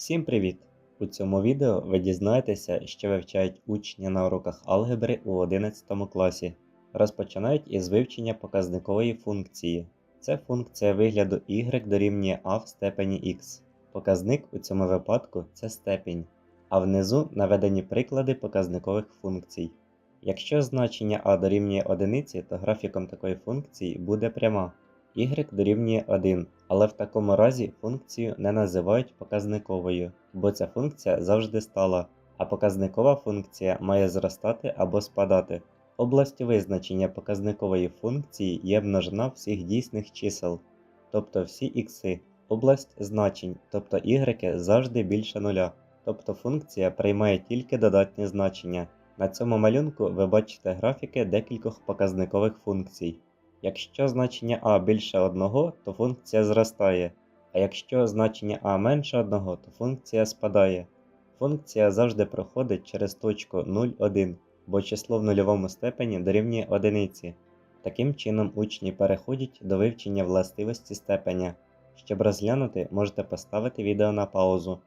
Всім привіт! У цьому відео ви дізнаєтеся, що вивчають учні на уроках алгебри у 11 класі. Розпочинають із вивчення показникової функції. Це функція вигляду y дорівнює a в степені x. Показник у цьому випадку це степінь, а внизу наведені приклади показникових функцій. Якщо значення a дорівнює 1, то графіком такої функції буде пряма. Y дорівнює 1, але в такому разі функцію не називають показниковою, бо ця функція завжди стала, а показникова функція має зростати або спадати. Областю визначення показникової функції є множина всіх дійсних чисел, тобто всі ікси, область значень, тобто y завжди більше нуля, тобто функція приймає тільки додатні значення. На цьому малюнку ви бачите графіки декількох показникових функцій. Якщо значення а більше 1, то функція зростає, а якщо значення а менше 1, то функція спадає. Функція завжди проходить через точку 0, 1, бо число в нульовому степені дорівнює одиниці. Таким чином учні переходять до вивчення властивості степеня. Щоб розглянути, можете поставити відео на паузу.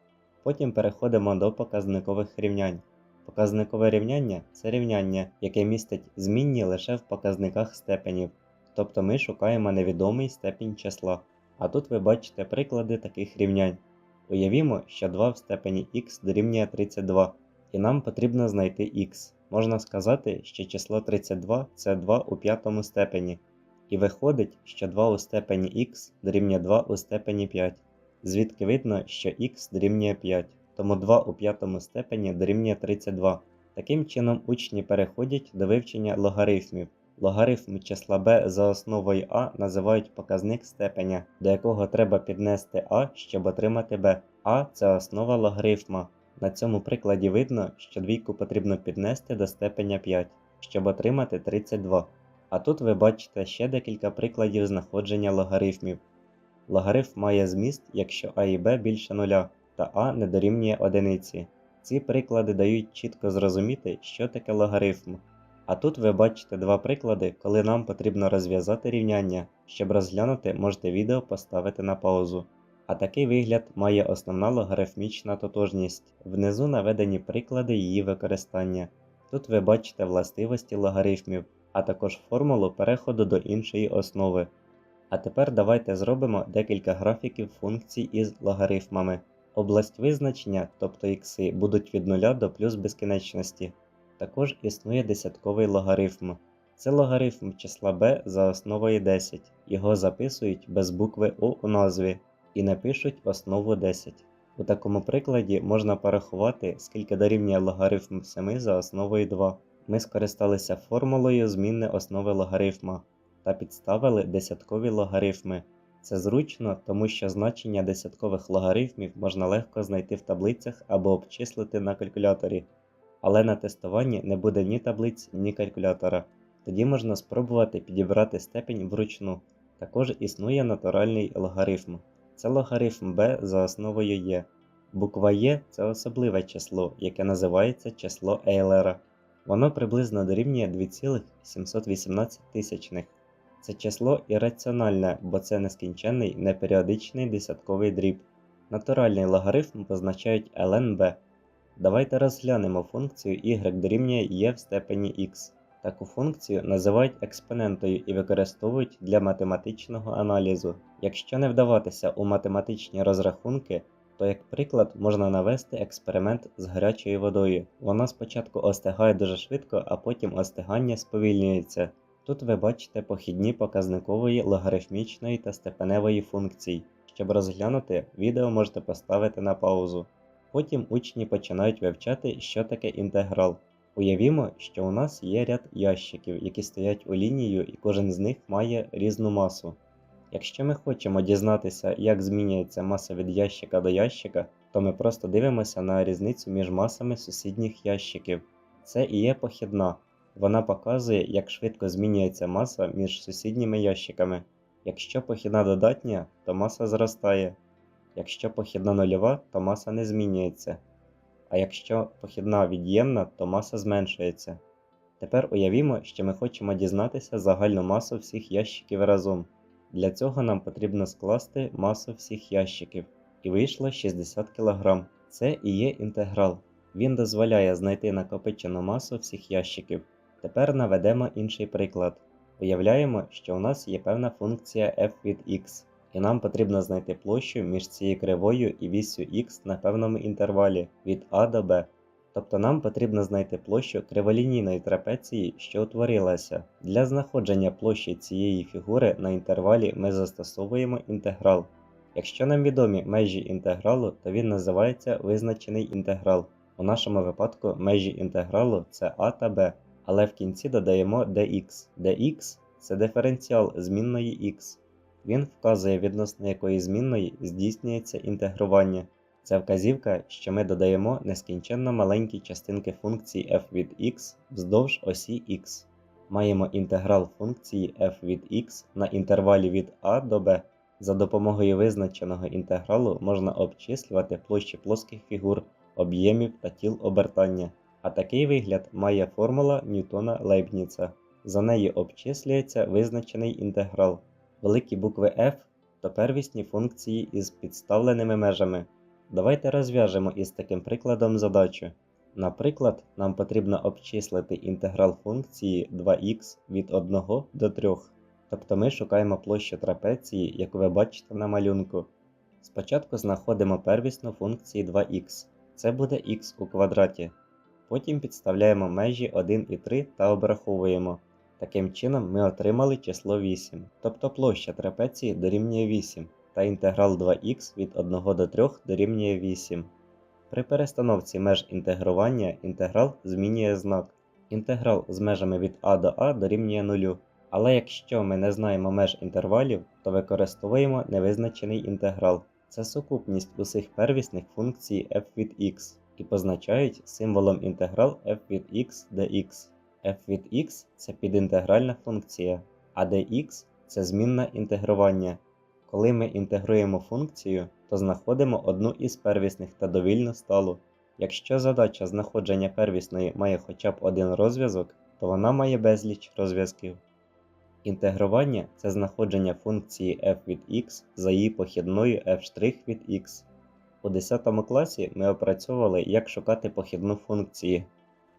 Потім переходимо до показникових рівнянь. Показникове рівняння це рівняння, яке містить змінні лише в показниках степенів. Тобто ми шукаємо невідомий степінь числа. А тут ви бачите приклади таких рівнянь. Уявімо, що 2 в степені х дорівнює 32, і нам потрібно знайти х. Можна сказати, що число 32 це 2 у п'ятому степені. І виходить, що 2 у степені х дорівнює 2 у степені 5, звідки видно, що х дорівнює 5, тому 2 у п'ятому степені дорівнює 32. Таким чином учні переходять до вивчення логарифмів. Логарифм числа b за основою a називають показник степеня, до якого треба піднести a, щоб отримати b. a це основа логарифма. На цьому прикладі видно, що двійку потрібно піднести до степеня 5, щоб отримати 32. А тут ви бачите ще декілька прикладів знаходження логарифмів. Логарифм має зміст, якщо a і b більше нуля, та a не дорівнює одиниці. Ці приклади дають чітко зрозуміти, що таке логарифм. А тут ви бачите два приклади, коли нам потрібно розв'язати рівняння. Щоб розглянути, можете відео поставити на паузу. А такий вигляд має основна логарифмічна тотожність. Внизу наведені приклади її використання. Тут ви бачите властивості логарифмів, а також формулу переходу до іншої основи. А тепер давайте зробимо декілька графіків функцій із логарифмами. Область визначення, тобто ікси, будуть від 0 до плюс безкінечності. Також існує десятковий логарифм. Це логарифм числа b за основою 10. Його записують без букви О у назві і напишуть основу 10. У такому прикладі можна порахувати, скільки дорівнює логарифм 7 за основою 2. Ми скористалися формулою змінни основи логарифма та підставили десяткові логарифми. Це зручно, тому що значення десяткових логарифмів можна легко знайти в таблицях або обчислити на калькуляторі але на тестуванні не буде ні таблиць, ні калькулятора. Тоді можна спробувати підібрати степень вручну. Також існує натуральний логарифм. Це логарифм b за основою e. Буква e це особливе число, яке називається число Ейлера. Воно приблизно дорівнює 2,718 тисячних. Це число ірраціональне, бо це нескінченний неперіодичний десятковий дріб. Натуральний логарифм позначають ln Давайте розглянемо функцію y дорівнює e в степені x. Таку функцію називають експонентою і використовують для математичного аналізу. Якщо не вдаватися у математичні розрахунки, то як приклад можна навести експеримент з гарячою водою. Вона спочатку остигає дуже швидко, а потім остигання сповільнюється. Тут ви бачите похідні показникової логарифмічної та степеневої функцій. Щоб розглянути, відео можете поставити на паузу. Потім учні починають вивчати, що таке інтеграл. Уявімо, що у нас є ряд ящиків, які стоять у лінію, і кожен з них має різну масу. Якщо ми хочемо дізнатися, як змінюється маса від ящика до ящика, то ми просто дивимося на різницю між масами сусідніх ящиків. Це і є похідна. Вона показує, як швидко змінюється маса між сусідніми ящиками. Якщо похідна додатня, то маса зростає. Якщо похідна нульова, то маса не змінюється, а якщо похідна від'ємна, то маса зменшується. Тепер уявімо, що ми хочемо дізнатися загальну масу всіх ящиків разом. Для цього нам потрібно скласти масу всіх ящиків. і вийшло 60 кг. Це і є інтеграл. Він дозволяє знайти накопичену масу всіх ящиків. Тепер наведемо інший приклад. Уявляємо, що у нас є певна функція f від x, і нам потрібно знайти площу між цією кривою і віссю x на певному інтервалі від a до b. Тобто нам потрібно знайти площу криволінійної трапеції, що утворилася. Для знаходження площі цієї фігури на інтервалі ми застосовуємо інтеграл. Якщо нам відомі межі інтегралу, то він називається визначений інтеграл. У нашому випадку межі інтегралу це a та b, але в кінці додаємо dx. dx це диференціал змінної x. Він вказує, відносно якої змінної здійснюється інтегрування. Це вказівка, що ми додаємо нескінченно маленькі частинки функції f від x вздовж осі x. Маємо інтеграл функції f від x на інтервалі від a до b. За допомогою визначеного інтегралу можна обчислювати площі плоских фігур, об'ємів та тіл обертання. А такий вигляд має формула Ньютона Лейбніца. За нею обчислюється визначений інтеграл. Великі букви f то первісні функції із підставленими межами. Давайте розв'яжемо із таким прикладом задачу. Наприклад, нам потрібно обчислити інтеграл функції 2х від 1 до 3. Тобто ми шукаємо площу трапеції, яку ви бачите на малюнку. Спочатку знаходимо первісну функцію 2х, це буде х у квадраті. Потім підставляємо межі 1 і 3 та обраховуємо. Таким чином ми отримали число 8, тобто площа трапеції дорівнює 8, та інтеграл 2х від 1 до 3 дорівнює 8. При перестановці меж інтегрування інтеграл змінює знак. Інтеграл з межами від a до a дорівнює 0. Але якщо ми не знаємо меж інтервалів, то використовуємо невизначений інтеграл. Це сукупність усіх первісних функцій f від x і позначають символом інтеграл f від x dx. F від x це підінтегральна функція, а dx це змінна інтегрування. Коли ми інтегруємо функцію, то знаходимо одну із первісних та довільну сталу. Якщо задача знаходження первісної має хоча б один розв'язок, то вона має безліч розв'язків. Інтегрування це знаходження функції f від x за її похідною f' від x. У 10 класі ми опрацьовували, як шукати похідну функції.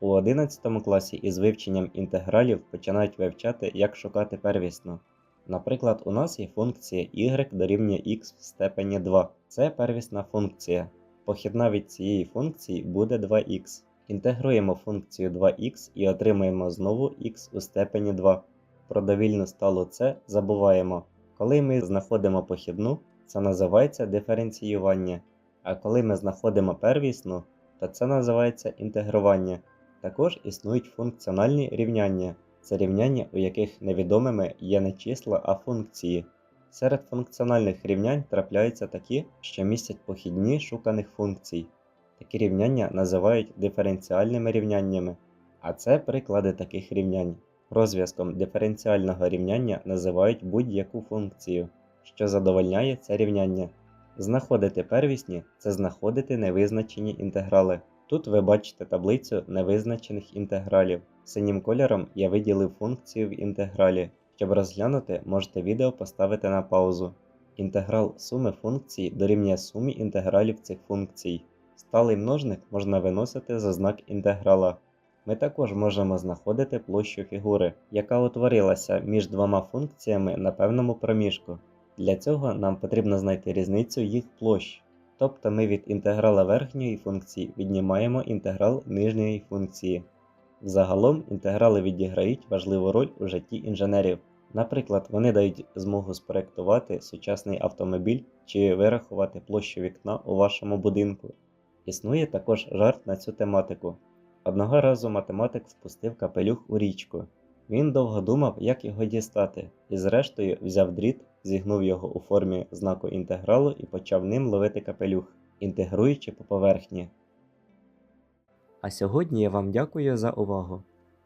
У 11 класі із вивченням інтегралів починають вивчати, як шукати первісну. Наприклад, у нас є функція y дорівнює x в степені 2. Це первісна функція. Похідна від цієї функції буде 2х. Інтегруємо функцію 2х і отримаємо знову х у степені 2. Про довільну сталу c забуваємо. Коли ми знаходимо похідну, це називається диференціювання. А коли ми знаходимо первісну, то це називається інтегрування. Також існують функціональні рівняння. Це рівняння, у яких невідомими є не числа, а функції. Серед функціональних рівнянь трапляються такі, що містять похідні шуканих функцій. Такі рівняння називають диференціальними рівняннями, а це приклади таких рівнянь. Розв'язком диференціального рівняння називають будь-яку функцію, що задовольняє це рівняння. Знаходити первісні це знаходити невизначені інтеграли. Тут ви бачите таблицю невизначених інтегралів. Синім кольором я виділив функцію в інтегралі. Щоб розглянути, можете відео поставити на паузу. Інтеграл суми функцій дорівнює сумі інтегралів цих функцій. Сталий множник можна виносити за знак інтеграла. Ми також можемо знаходити площу фігури, яка утворилася між двома функціями на певному проміжку. Для цього нам потрібно знайти різницю їх площ. Тобто ми від інтеграла верхньої функції віднімаємо інтеграл нижньої функції. Взагалом інтеграли відіграють важливу роль у житті інженерів. Наприклад, вони дають змогу спроектувати сучасний автомобіль чи вирахувати площу вікна у вашому будинку. Існує також жарт на цю тематику. Одного разу математик впустив капелюх у річку. Він довго думав, як його дістати, і зрештою взяв дріт, зігнув його у формі знаку інтегралу і почав ним ловити капелюх, інтегруючи по поверхні. А сьогодні я вам дякую за увагу.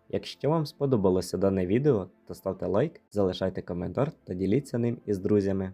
Якщо вам сподобалося дане відео, то ставте лайк, залишайте коментар та діліться ним із друзями.